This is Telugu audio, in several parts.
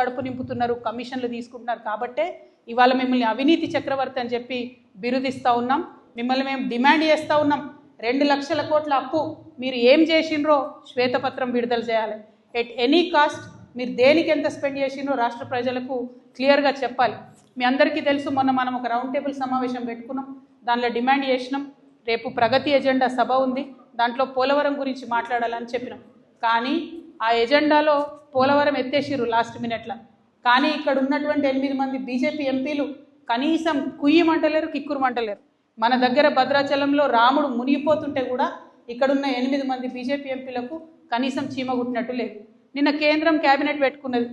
కడుపు నింపుతున్నారు కమిషన్లు తీసుకుంటున్నారు. కాబట్టే ఇవాళ మిమ్మల్ని అవినీతి చక్రవర్తి అని చెప్పి బిరుదిస్తూ ఉన్నాం. మిమ్మల్ని మేము డిమాండ్ చేస్తూ ఉన్నాం. రెండు లక్షల కోట్ల అప్పు మీరు ఏం చేసిండ్రో శ్వేతపత్రం విడుదల చేయాలి. ఎట్ ఎనీ కాస్ట్ మీరు దేనికి ఎంత స్పెండ్ చేసిండ్రో రాష్ట్ర ప్రజలకు క్లియర్గా చెప్పాలి. మీ అందరికీ తెలుసు మొన్న మనం ఒక రౌండ్ టేబుల్ సమావేశం పెట్టుకున్నాం. దానిలో డిమాండ్ చేసినాం. రేపు ప్రగతి ఎజెండా సభ ఉంది. దాంట్లో పోలవరం గురించి మాట్లాడాలని చెప్పినాం. కానీ ఆ ఎజెండాలో పోలవరం ఎత్తేసిర్రు లాస్ట్ మినిట్లో కానీ ఇక్కడ ఉన్నటువంటి ఎనిమిది మంది బీజేపీ ఎంపీలు కనీసం కుయ్యమంటలేరు కిక్కురుమంటలేరు మన దగ్గర భద్రాచలంలో రాముడు మునిగిపోతుంటే కూడా ఇక్కడున్న ఎనిమిది మంది బీజేపీ ఎంపీలకు కనీసం చీమ కుట్టినట్టు లేదు. నిన్న కేంద్రం కేబినెట్ పెట్టుకున్నది.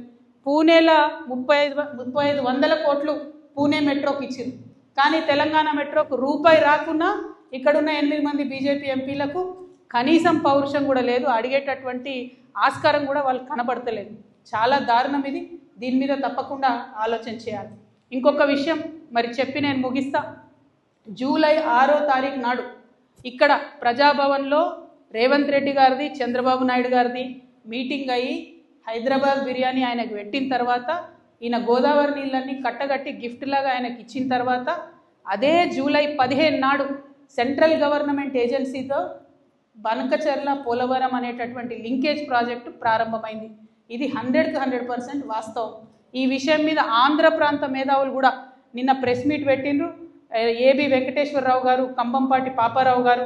పూణేలో ముప్పై ఐదు ముప్పై ఐదు వందల కోట్లు పూణే మెట్రోకి ఇచ్చింది కానీ తెలంగాణ మెట్రోకు రూపాయి రాకున్నా ఇక్కడున్న ఎనిమిది మంది బీజేపీ ఎంపీలకు కనీసం పౌరుషం కూడా లేదు. అడిగేటటువంటి ఆస్కారం కూడా వాళ్ళు కనబడతలేదు. చాలా దారుణం ఇది. దీని మీద తప్పకుండా ఆలోచన చేయాలి. ఇంకొక విషయం మరి చెప్పి నేను ముగిస్తా. జూలై ఆరో తారీఖు నాడు ఇక్కడ ప్రజాభవన్లో రేవంత్ రెడ్డి గారిది చంద్రబాబు నాయుడు గారిది మీటింగ్ అయ్యి హైదరాబాద్ బిర్యానీ ఆయనకు పెట్టిన తర్వాత ఈయన గోదావరి నీళ్ళన్నీ కట్టగట్టి గిఫ్ట్ లాగా ఆయనకి ఇచ్చిన తర్వాత అదే జూలై పదిహేను నాడు సెంట్రల్ గవర్నమెంట్ ఏజెన్సీతో బనకచర్ల పోలవరం అనేటటువంటి లింకేజ్ ప్రాజెక్టు ప్రారంభమైంది. ఇది హండ్రెడ్కి హండ్రెడ్ పర్సెంట్ వాస్తవం. ఈ విషయం మీద ఆంధ్ర ప్రాంత మేధావులు కూడా నిన్న ప్రెస్ మీట్ పెట్టిండ్రు. ఏబి వెంకటేశ్వరరావు గారు కంబంపాటి పాపారావు గారు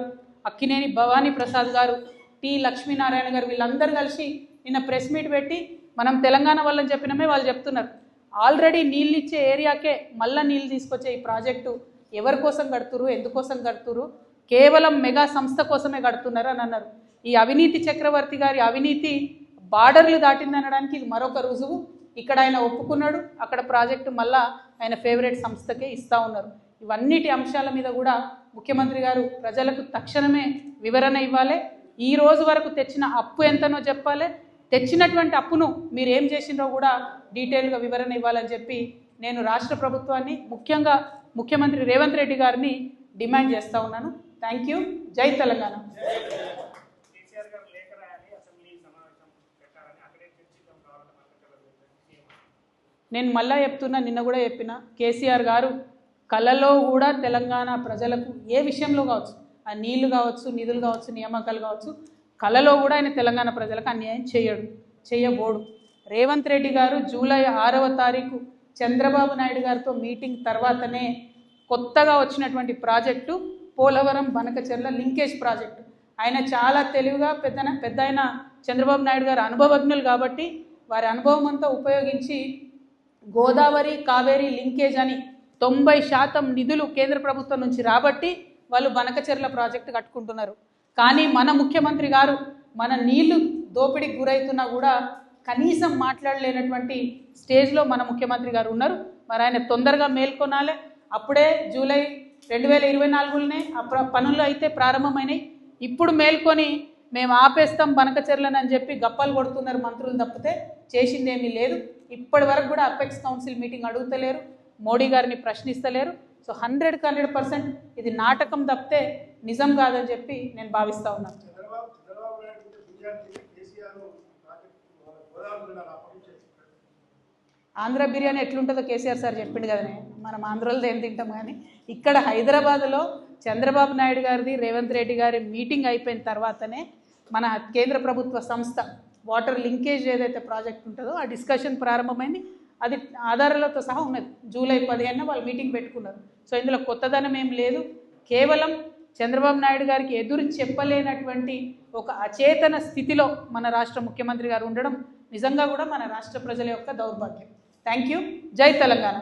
అక్కినేని భవానీ ప్రసాద్ గారు టి లక్ష్మీనారాయణ గారు వీళ్ళందరూ కలిసి నిన్న ప్రెస్ మీట్ పెట్టి మనం తెలంగాణ వాళ్ళని చెప్పినమే వాళ్ళు చెప్తున్నారు. ఆల్రెడీ నీళ్ళు ఇచ్చే ఏరియాకే మళ్ళీ నీళ్ళు తీసుకొచ్చే ఈ ప్రాజెక్టు ఎవరి కోసం కడుతురు ఎందుకోసం కడుతురు కేవలం మెగా సంస్థ కోసమే కడుతున్నారు అని అన్నారు. ఈ అవినీతి చక్రవర్తి గారి అవినీతి బార్డర్లు దాటిందనడానికి ఇది మరొక రుజువు. ఇక్కడ ఆయన ఒప్పుకున్నాడు. అక్కడ ప్రాజెక్టు మళ్ళా ఆయన ఫేవరెట్ సంస్థకే ఇస్తా ఉన్నారు. ఇవన్నిటి అంశాల మీద కూడా ముఖ్యమంత్రి గారు ప్రజలకు తక్షణమే వివరణ ఇవ్వాలి. ఈ రోజు వరకు తెచ్చిన అప్పు ఎంతనో చెప్పాలి. తెచ్చినటువంటి అప్పును మీరు ఏం చేసిండ్రో కూడా డీటెయిల్గా వివరణ ఇవ్వాలని చెప్పి నేను రాష్ట్ర ప్రభుత్వాన్ని ముఖ్యంగా ముఖ్యమంత్రి రేవంత్ రెడ్డి గారిని డిమాండ్ చేస్తూ ఉన్నాను. థ్యాంక్ యూ జై తెలంగాణ నేను మళ్ళా చెప్తున్నా నిన్న కూడా చెప్పిన కేసీఆర్ గారు కళలో కూడా తెలంగాణ ప్రజలకు ఏ విషయంలో కావచ్చు ఆ నీళ్ళు కావచ్చు నిధులు కావచ్చు నియామకాలు కావచ్చు కళలో కూడా ఆయన తెలంగాణ ప్రజలకు అన్యాయం చేయడు చేయబోడు. రేవంత్ రెడ్డి గారు జూలై ఆరవ తారీఖు చంద్రబాబు నాయుడు గారితో మీటింగ్ తర్వాతనే కొత్తగా వచ్చినటువంటి project Polavaram Banakacherla linkage project. ఆయన చాలా తెలివిగా పెద్ద పెద్ద ఆయన చంద్రబాబు నాయుడు గారు అనుభవజ్ఞులు కాబట్టి వారి అనుభవం అంతా ఉపయోగించి గోదావరి కావేరి లింకేజ్ అని తొంభై శాతం నిధులు కేంద్ర ప్రభుత్వం నుంచి రాబట్టి వాళ్ళు బనకచెర్ల ప్రాజెక్టు కట్టుకుంటున్నారు. కానీ మన ముఖ్యమంత్రి గారు మన నీళ్ళు దోపిడీకి గురవుతున్నా కూడా కనీసం మాట్లాడలేనటువంటి స్టేజ్లో మన ముఖ్యమంత్రి గారు ఉన్నారు. మరి ఆయన తొందరగా మేల్కొనాలి. అప్పుడే జూలై రెండు వేల ఇరవై నాలుగులోనే ఆ ప్ర- పనులు అయితే ప్రారంభమైనాయి. ఇప్పుడు మేల్కొని మేము ఆపేస్తాం బనకచెర్లను అని చెప్పి గప్పాలు కొడుతున్నారు మంత్రులు తప్పితే చేసిందేమీ లేదు. ఇప్పటి వరకు కూడా అపెక్స్ కౌన్సిల్ మీటింగ్ అడుగుతలేరు మోడీ గారిని ప్రశ్నిస్తలేరు. సో హండ్రెడ్కి హండ్రెడ్ పర్సెంట్ ఇది నాటకం తప్పితే నిజం కాదని చెప్పి నేను భావిస్తా ఉన్నాను చంద్రబాబు చంద్రబాబు నాయుడు గురించి బిర్యానీ కేసీఆర్ ప్రాజెక్టు వాళ్ళ గోదావరి జిల్లాలో అప్పగించేసి ఆంధ్ర బిర్యానీ ఎట్లుంటుందో కేసీఆర్ సార్ చెప్పిండు కదనే. మనం ఆంధ్రలో ఏం తింటాం కానీ ఇక్కడ హైదరాబాద్లో చంద్రబాబు నాయుడు గారిది రేవంత్ రెడ్డి గారి మీటింగ్ అయిపోయిన తర్వాతనే మన కేంద్ర ప్రభుత్వ సంస్థ వాటర్ లింకేజ్ ఏదైతే ప్రాజెక్ట్ ఉంటుందో ఆ డిస్కషన్ ప్రారంభమైంది. అది ఆధారాలతో సహా ఉన్నది. జూలై పదిహేను వాళ్ళు మీటింగ్ పెట్టుకున్నారు. సో ఇందులో కొత్తదనం ఏం లేదు. కేవలం చంద్రబాబు నాయుడు గారికి ఎదురు చెప్పలేనటువంటి ఒక అచేతన స్థితిలో మన రాష్ట్ర ముఖ్యమంత్రి గారు ఉండడం నిజంగా కూడా మన రాష్ట్ర ప్రజల యొక్క దౌర్భాగ్యం. థ్యాంక్ యూ జై తెలంగాణ